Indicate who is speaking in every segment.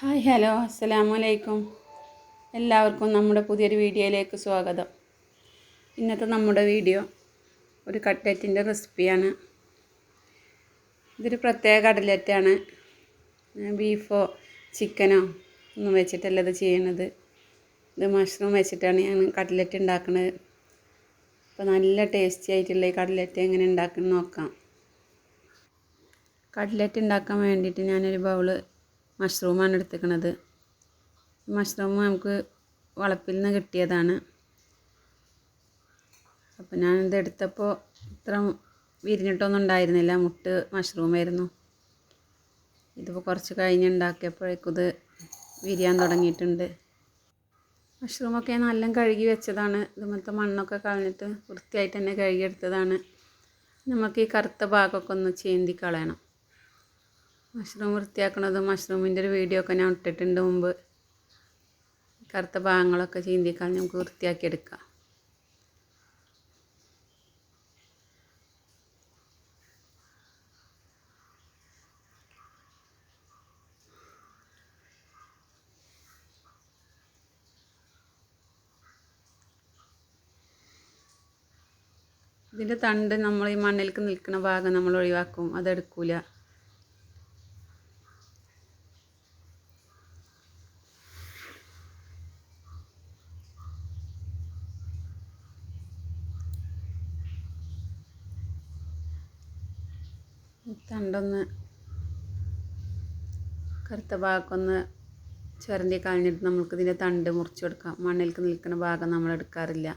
Speaker 1: Hi hello. അസ്സലാമു അലൈക്കും എല്ലാവർക്കും നമ്മുടെ പുതിയൊരു വീഡിയോയിലേക്ക് സ്വാഗതം. ഇന്നത്തെ നമ്മുടെ വീഡിയോ ഒരു കട്ട്ലറ്റിന്റെ റെസിപ്പിയാണ്. ഇതൊരു പ്രത്യേക കട്ട്ലറ്റാണ്. ബീഫോ ചിക്കനോ ഒന്നും വെച്ചിട്ടല്ല ഇത് ചെയ്യണത്. ഇത് മഷ്റൂം വെച്ചിട്ടാണ് ഞാൻ കട്ട്ലറ്റ് ഉണ്ടാക്കുന്നത് അപ്പോൾ നല്ല ടേസ്റ്റി ആയിട്ടുള്ള ഈ കട്ട്ലറ്റ് എങ്ങനെ ഉണ്ടാക്കുന്നത് നോക്കാം. കട്ട്ലറ്റ് ഉണ്ടാക്കാൻ വേണ്ടിയിട്ട് ഞാനൊരു ബൗൾ മഷ്റൂമാണ് എടുത്തേക്കണത്. മഷ്റൂം നമുക്ക് വളപ്പിൽ നിന്ന് കിട്ടിയതാണ്. അപ്പോൾ ഞാനിത് എടുത്തപ്പോൾ ഇത്ര വിരിഞ്ഞിട്ടൊന്നും ഉണ്ടായിരുന്നില്ല മുട്ട് മഷ്റൂമായിരുന്നു. ഇതിപ്പോൾ കുറച്ച് കഴിഞ്ഞ് ഉണ്ടാക്കിയപ്പോഴേക്കും ഇത് വിരിയാൻ തുടങ്ങിയിട്ടുണ്ട്. മഷ്റൂമൊക്കെ നല്ല കഴുകി വെച്ചതാണ്. ഇതുമത്തെ മണ്ണൊക്കെ കളഞ്ഞിട്ട് വൃത്തിയായിട്ട് തന്നെ കഴുകിയെടുത്തതാണ്. നമുക്ക് ഈ കറുത്ത ഭാഗമൊക്കെ ഒന്ന് ചേന്തി കളയണം. മഷ്റൂം വൃത്തിയാക്കണതും മഷ്റൂമിന്റെ ഒരു വീഡിയോ ഒക്കെ ഞാൻ ഇട്ടിട്ടുണ്ട് മുമ്പ്. കറുത്ത ഭാഗങ്ങളൊക്കെ ചീന്തിക്കാൻ നമുക്ക് വൃത്തിയാക്കി എടുക്കാം. ഇതിന്റെ തണ്ട് നമ്മൾ ഈ മണ്ണിലേക്ക് നിൽക്കുന്ന ഭാഗം നമ്മൾ ഒഴിവാക്കും. അതെടുക്കൂല തണ്ടൊന്ന് കറുത്ത ഭാഗമൊന്ന് ചുരണ്ടി കളഞ്ഞിട്ട് നമുക്ക് ഇതിന്റെ തണ്ട് മുറിച്ച് കൊടുക്കാം. മണ്ണിലേക്ക് നിൽക്കുന്ന ഭാഗം നമ്മൾ എടുക്കാറില്ല.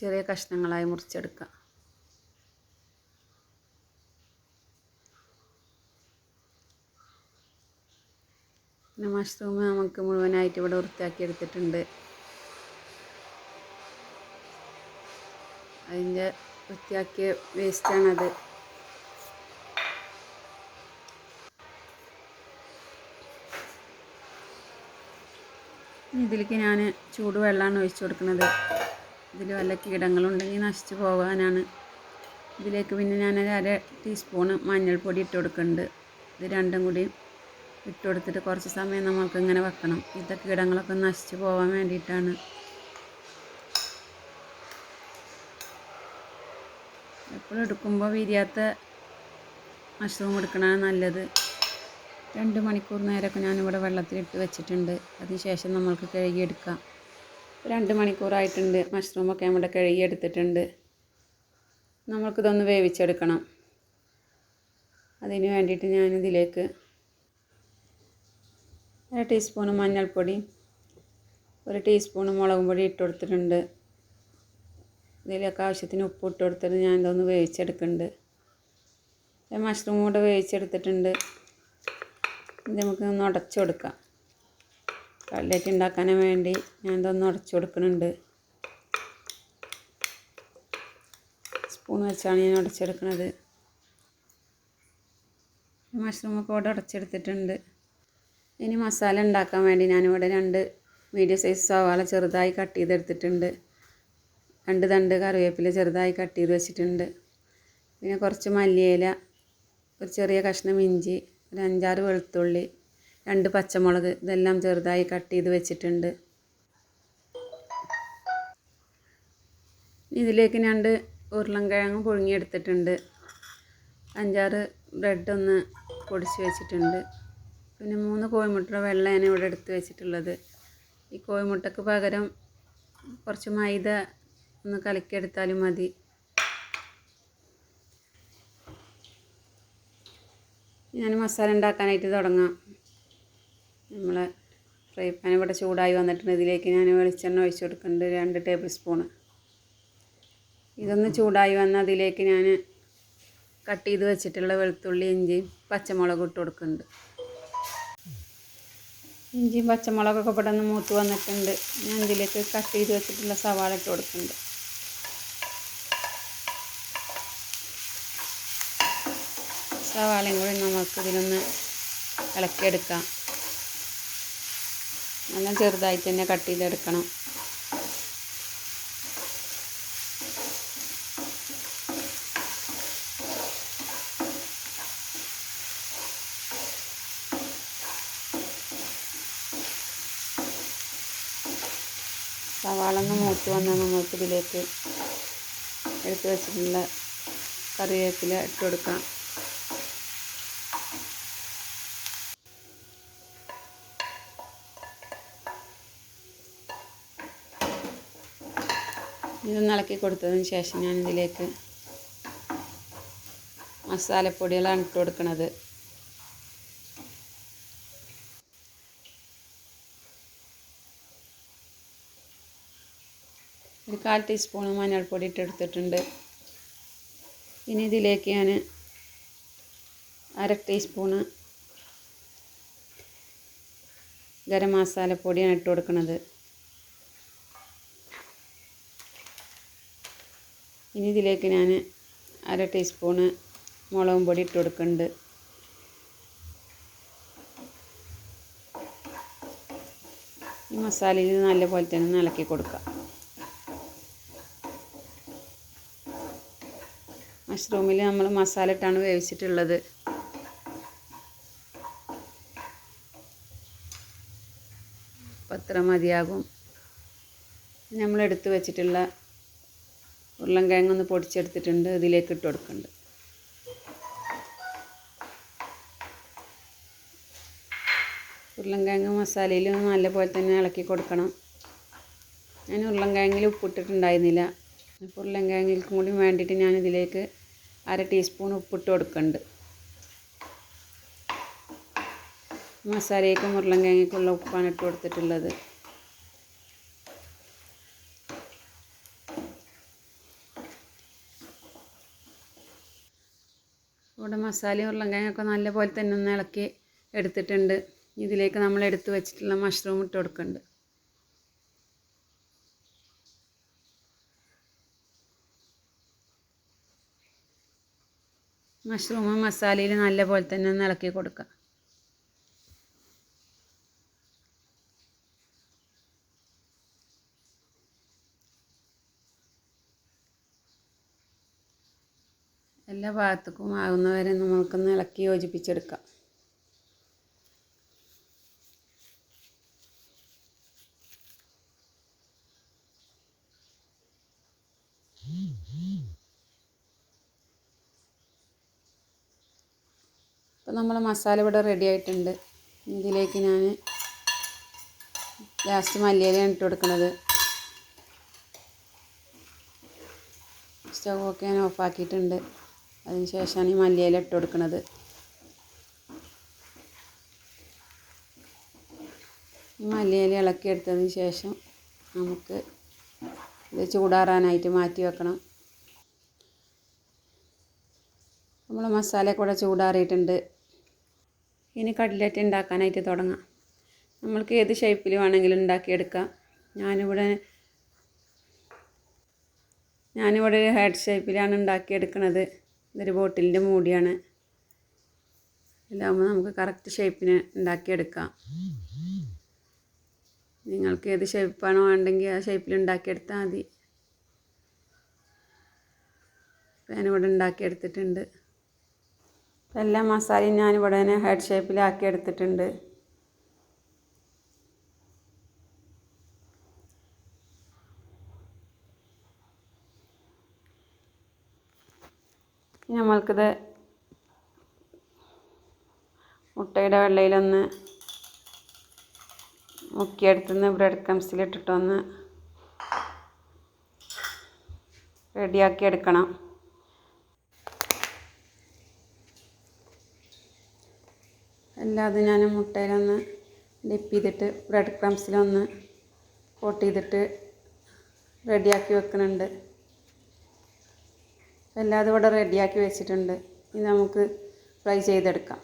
Speaker 1: ചെറിയ കഷ്ണങ്ങളായി മുറിച്ചെടുക്കാം. പിന്നെ മഷ്റൂം നമുക്ക് മുഴുവനായിട്ട് ഇവിടെ വൃത്തിയാക്കി എടുത്തിട്ടുണ്ട്. അതിന്റെ വൃത്തിയാക്കിയ വേസ്റ്റാണത് ഇതിലേക്ക് ഞാൻ ചൂടുവെള്ളമാണ് ഒഴിച്ചു കൊടുക്കുന്നത്. ഇതിൽ വല്ല കീടങ്ങളുണ്ടെങ്കിൽ നശിച്ചു പോകാനാണ്. ഇതിലേക്ക് പിന്നെ ഞാൻ അര ടീസ്പൂണ് മഞ്ഞൾപ്പൊടി ഇട്ട് കൊടുക്കുന്നുണ്ട്. ഇത് രണ്ടും കൂടി ഇട്ട് കൊടുത്തിട്ട് കുറച്ച് സമയം നമ്മൾക്ക് ഇങ്ങനെ വെക്കണം. ഇതൊക്കെ കീടങ്ങളൊക്കെ നശിച്ചു പോകാൻ വേണ്ടിയിട്ടാണ്. എപ്പോഴും എടുക്കുമ്പോൾ വിരിയാത്ത മഷ്റൂം എടുക്കണതാണ് നല്ലത്. രണ്ട് മണിക്കൂർ നേരമൊക്കെ ഞാനിവിടെ വെള്ളത്തിലിട്ട് വെച്ചിട്ടുണ്ട്. അതിനുശേഷം നമ്മൾക്ക് കഴുകിയെടുക്കാം. രണ്ട് മണിക്കൂറായിട്ടുണ്ട്. മഷ്റൂമൊക്കെ നമ്മുടെ കഴുകിയെടുത്തിട്ടുണ്ട്. നമ്മൾക്കിതൊന്ന് വേവിച്ചെടുക്കണം. അതിന് വേണ്ടിയിട്ട് ഞാനിതിലേക്ക് അര ടീസ്പൂണ് മഞ്ഞൾപ്പൊടി ഒരു ടീസ്പൂണ് മുളകും പൊടി ഇട്ട് കൊടുത്തിട്ടുണ്ട്. ഇതിലൊക്കെ ആവശ്യത്തിന് ഉപ്പ് ഇട്ട് കൊടുത്തിട്ട് ഞാൻ ഇതൊന്ന് വേവിച്ചെടുക്കുന്നുണ്ട് മഷ്റൂം കൂടെ വേവിച്ചെടുത്തിട്ടുണ്ട്. ഇത് നമുക്ക് ഒന്ന് ഉടച്ചു കൊടുക്കാം. കട്ലറ്റ് ഉണ്ടാക്കാൻ വേണ്ടി ഞാൻ ഇതൊന്ന് ഉടച്ചു കൊടുക്കുന്നുണ്ട്. സ്പൂൺ വെച്ചാണ് ഞാൻ ഉടച്ചെടുക്കുന്നത്. മഷ്റൂം ഒക്കെ ഇവിടെ ഉടച്ചെടുത്തിട്ടുണ്ട്. ഇനി മസാല ഉണ്ടാക്കാൻ വേണ്ടി ഞാനിവിടെ രണ്ട് മീഡിയം സൈസ് സവാള ചെറുതായി കട്ട് ചെയ്തെടുത്തിട്ടുണ്ട്. രണ്ട് തണ്ട് കറിവേപ്പില ചെറുതായി കട്ട് ചെയ്ത് വെച്ചിട്ടുണ്ട്. പിന്നെ കുറച്ച് മല്ലിയില ഒരു ചെറിയ കഷ്ണം ഇഞ്ചി ഒരു അഞ്ചാറ് വെളുത്തുള്ളി രണ്ട് പച്ചമുളക് ഇതെല്ലാം ചെറുതായി കട്ട് ചെയ്ത് വെച്ചിട്ടുണ്ട്. ഇതിലേക്ക് രണ്ട് ഉരുളൻകിഴങ്ങ് പുഴുങ്ങിയെടുത്തിട്ടുണ്ട്. അഞ്ചാറ് ബ്രെഡ് ഒന്ന് പൊടിച്ച് വെച്ചിട്ടുണ്ട്. പിന്നെ മൂന്ന് കോഴിമുട്ട വെള്ളയാണ് ഇവിടെ എടുത്ത് വെച്ചിട്ടുള്ളത്. ഈ കോഴിമുട്ടക്ക് പകരം കുറച്ച് മൈദ ഒന്ന് കലക്കിയെടുത്താലും മതി. ഞാൻ മസാല ഉണ്ടാക്കാനായിട്ട് തുടങ്ങാം. നമ്മൾ ഫ്രൈ പാൻ ഇവിടെ ചൂടായി വന്നിട്ടുണ്ട്. ഇതിലേക്ക് ഞാൻ വെളിച്ചെണ്ണ ഒഴിച്ചു കൊടുക്കുന്നുണ്ട്. രണ്ട് ടേബിൾ സ്പൂണ്. ഇതൊന്ന് ചൂടായി വന്ന അതിലേക്ക് ഞാൻ കട്ട് ചെയ്ത് വെച്ചിട്ടുള്ള വെളുത്തുള്ളി ഇഞ്ചിയും പച്ചമുളകും ഇട്ട് കൊടുക്കുന്നുണ്ട്. ഇഞ്ചിയും പച്ചമുളകൊക്കെ ഇവിടെ നിന്ന് മൂത്ത് വന്നിട്ടുണ്ട്. ഞാൻ ഇതിലേക്ക് കട്ട് ചെയ്ത് വെച്ചിട്ടുള്ള സവാള ഇട്ട് കൊടുക്കുന്നുണ്ട്. സവാളയും കൂടി നമുക്ക് ഇതിനൊന്ന് ഇളക്കിയെടുക്കാം. നല്ല ചെറുതായി തന്നെ കട്ട് ചെയ്തെടുക്കണം. സവാളൊന്ന് മൂത്ത് വന്നാൽ നമുക്ക് ഇതിലേക്ക് എടുത്ത് വെച്ചിട്ടുള്ള കറിവേപ്പില ഇട്ട് കൊടുക്കാം. ഇതൊന്ന് ഇളക്കി കൊടുത്തതിന് ശേഷം ഞാൻ ഇതിലേക്ക് മസാലപ്പൊടികളാണ് ഇട്ട് കൊടുക്കുന്നത് ഒരു കാൽ ടീസ്പൂൺ മഞ്ഞൾപ്പൊടി ഇട്ട് എടുത്തിട്ടുണ്ട്. ഇനി ഇതിലേക്ക് ഞാൻ അര ടീസ്പൂണ് ഗരം മസാലപ്പൊടിയാണ് ഇട്ട് കൊടുക്കുന്നത് ഇനി ഇതിലേക്ക് ഞാൻ അര ടീസ്പൂണ് മുളകും പൊടി ഇട്ട് കൊടുക്കുന്നുണ്ട്. ഈ മസാലയിൽ നല്ലപോലെ തന്നെ നലക്കി കൊടുക്കുക മഷ്റൂമിൽ നമ്മൾ മസാല ഇട്ടാണ് വേവിച്ചിട്ടുള്ളത്. അപ്പം അത്ര മതിയാകും. നമ്മൾ എടുത്ത് വെച്ചിട്ടുള്ള ഉരുളൻകിഴങ്ങ് ഒന്ന് പൊടിച്ചെടുത്തിട്ടുണ്ട്. ഇതിലേക്ക് ഇട്ട് കൊടുക്കുന്നുണ്ട്. ഉരുളൻകിഴങ്ങ് മസാലയിൽ നല്ലപോലെ തന്നെ ഇളക്കി കൊടുക്കണം. ഞാൻ ഉരുളൻകിഴങ്ങിൽ ഉപ്പിട്ടിട്ടുണ്ടായിരുന്നില്ല. അപ്പോൾ ഉരുളൻകിഴങ്ങിൽക്കും കൂടി വേണ്ടിയിട്ട് ഞാൻ ഇതിലേക്ക് അര ടീസ്പൂൺ ഉപ്പിട്ട് കൊടുക്കുന്നുണ്ട്. മസാലയ്ക്കും ഉരുളൻകിഴങ്ങിക്കുള്ള ഉപ്പാണ് ഇട്ട് കൊടുത്തിട്ടുള്ളത്. ഇവിടെ മസാലയും ഉരുളൻകിഴങ്ങൊക്കെ നല്ലപോലെ തന്നെ ഒന്ന് ഇളക്കി എടുത്തിട്ടുണ്ട്. ഇതിലേക്ക് നമ്മൾ എടുത്ത് വെച്ചിട്ടുള്ള മഷ്റൂം ഇട്ട് കൊടുക്കുന്നുണ്ട്. മഷ്റൂമും മസാലയിൽ നല്ലപോലെ തന്നെ ഒന്ന് ഇളക്കി കൊടുക്കുക. എല്ലാ ഭാഗത്തേക്കും ആകുന്നവരെ നമുക്കൊന്ന് ഇളക്കി യോജിപ്പിച്ചെടുക്കാം. ഇപ്പം നമ്മൾ മസാല ഇവിടെ റെഡി ആയിട്ടുണ്ട്. ഇതിലേക്ക് ഞാൻ ലാസ്റ്റ് മല്ലിയിലാണ് ഇട്ട് കൊടുക്കുന്നത് സ്റ്റവ് ഒക്കെ ഞാൻ ഓഫാക്കിയിട്ടുണ്ട് അതിന് ശേഷമാണ് ഈ മല്ലിയില ഇട്ട് കൊടുക്കുന്നത് ഈ മല്ലിയില ഇളക്കിയെടുത്തതിന് ശേഷം നമുക്ക് ഇത് ചൂടാറാനായിട്ട് മാറ്റി വെക്കണം. നമ്മൾ മസാല കൂടെ ചൂടാറിയിട്ടുണ്ട്. ഇനി കട്ലറ്റ് ഉണ്ടാക്കാനായിട്ട് തുടങ്ങാം. നമ്മൾക്ക് ഏത് ഷേപ്പിൽ വേണമെങ്കിലും ഉണ്ടാക്കിയെടുക്കാം. ഞാനിവിടെ ഞാനിവിടെ ഒരു ഹെഡ് ഷേപ്പിലാണ് ഉണ്ടാക്കിയെടുക്കുന്നത് ഇതൊരു ബോട്ടിലിന്റെ മൂടിയാണ്. ഇതാകുമ്പോൾ നമുക്ക് കറക്റ്റ് ഷേപ്പിന് ഉണ്ടാക്കിയെടുക്കാം. നിങ്ങൾക്ക് ഏത് ഷേപ്പാണോ വേണ്ടെങ്കിൽ ആ ഷേപ്പിൽ ഉണ്ടാക്കിയെടുത്താൽ മതി. ഞാനിവിടെ ഉണ്ടാക്കിയെടുത്തിട്ടുണ്ട്. എല്ലാ മസാലയും ഞാനിവിടെ തന്നെ ഹെഡ് ഷേപ്പിലാക്കി എടുത്തിട്ടുണ്ട് നമ്മൾക്കിത് മുട്ടയുടെ വെള്ളയിലൊന്ന് മുക്കിയെടുത്തുനിന്ന് ബ്രെഡ് ക്രംസിലിട്ടിട്ടൊന്ന് റെഡിയാക്കി എടുക്കണം അല്ലാതെ ഞാൻ മുട്ടയിലൊന്ന് ഡിപ്പ് ചെയ്തിട്ട് ബ്രെഡ് ക്രംസിലൊന്ന് കോട്ട് ചെയ്തിട്ട് റെഡിയാക്കി വെക്കുന്നുണ്ട്. എല്ലാതും ഇവിടെ റെഡിയാക്കി വെച്ചിട്ടുണ്ട്. ഇനി നമുക്ക് ഫ്രൈ ചെയ്തെടുക്കാം.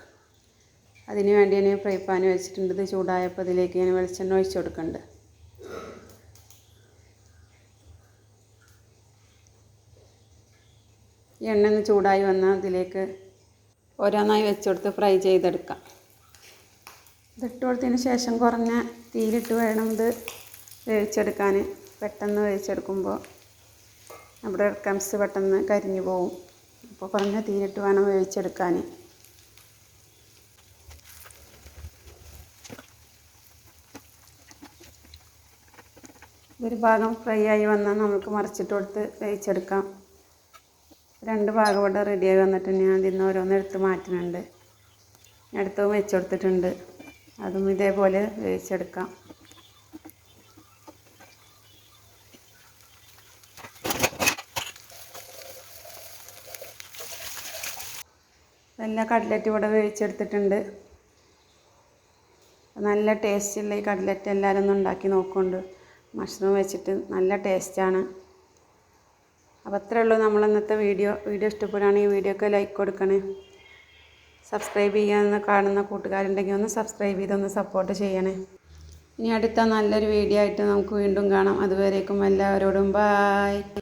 Speaker 1: അതിന് വേണ്ടി ഞാൻ ഫ്രൈ പാൻ വെച്ചിട്ടുണ്ട്. ഇത് ചൂടായപ്പോൾ അതിലേക്ക് ഞാൻ വെളിച്ചെണ്ണ ഒഴിച്ചു കൊടുക്കുന്നുണ്ട്. എണ്ണ ഒന്ന് ചൂടായി വന്നാൽ അതിലേക്ക് ഓരോന്നായി വെച്ചുകൊടുത്ത് ഫ്രൈ ചെയ്തെടുക്കാം. ഇതിട്ട് കൊടുത്തതിന് ശേഷം കുറഞ്ഞ തീയിലിട്ട് വേണം ഇത് വേവിച്ചെടുക്കാൻ. പെട്ടെന്ന് വേവിച്ചെടുക്കുമ്പോൾ നമ്മുടെ കംസ് പെട്ടെന്ന് കരിഞ്ഞു പോവും. അപ്പോൾ കുറഞ്ഞ തീരിട്ട് വേണം വേവിച്ചെടുക്കാൻ ഒരു ഭാഗം ഫ്രൈ ആയി വന്നാൽ നമുക്ക് മറിച്ചിട്ട് കൊടുത്ത് വേവിച്ചെടുക്കാം. രണ്ട് ഭാഗം ഇവിടെ റെഡിയായി വന്നിട്ട് ഞാൻ ഇന്ന് ഓരോന്ന് എടുത്ത് മാറ്റുന്നുണ്ട്. അടുത്തതും വെച്ചെടുത്തിട്ടുണ്ട് അതും ഇതേപോലെ വേവിച്ചെടുക്കാം. എല്ലാ കട്ലറ്റ് ഇവിടെ വേവിച്ചെടുത്തിട്ടുണ്ട്. നല്ല ടേസ്റ്റുള്ള ഈ കട്ലറ്റ് എല്ലാവരും ഒന്ന് ഉണ്ടാക്കി നോക്കുന്നുണ്ട്. മഷ്റൂം വെച്ചിട്ട് നല്ല ടേസ്റ്റാണ് അപ്പോൾ അത്രേ ഉള്ളൂ നമ്മൾ ഇന്നത്തെ വീഡിയോ വീഡിയോ ഇഷ്ടപ്പെടുകയാണെങ്കിൽ വീഡിയോക്ക് ലൈക്ക് കൊടുക്കണേ. സബ്സ്ക്രൈബ് ചെയ്യാമെന്ന് കാണുന്ന കൂട്ടുകാരുണ്ടെങ്കിൽ ഒന്ന് സബ്സ്ക്രൈബ് ചെയ്തൊന്ന് സപ്പോർട്ട് ചെയ്യണേ. ഇനി അടുത്ത നല്ലൊരു വീഡിയോ ആയിട്ട് നമുക്ക് വീണ്ടും കാണാം. അതുവരേക്കും എല്ലാവരോടും ബായ്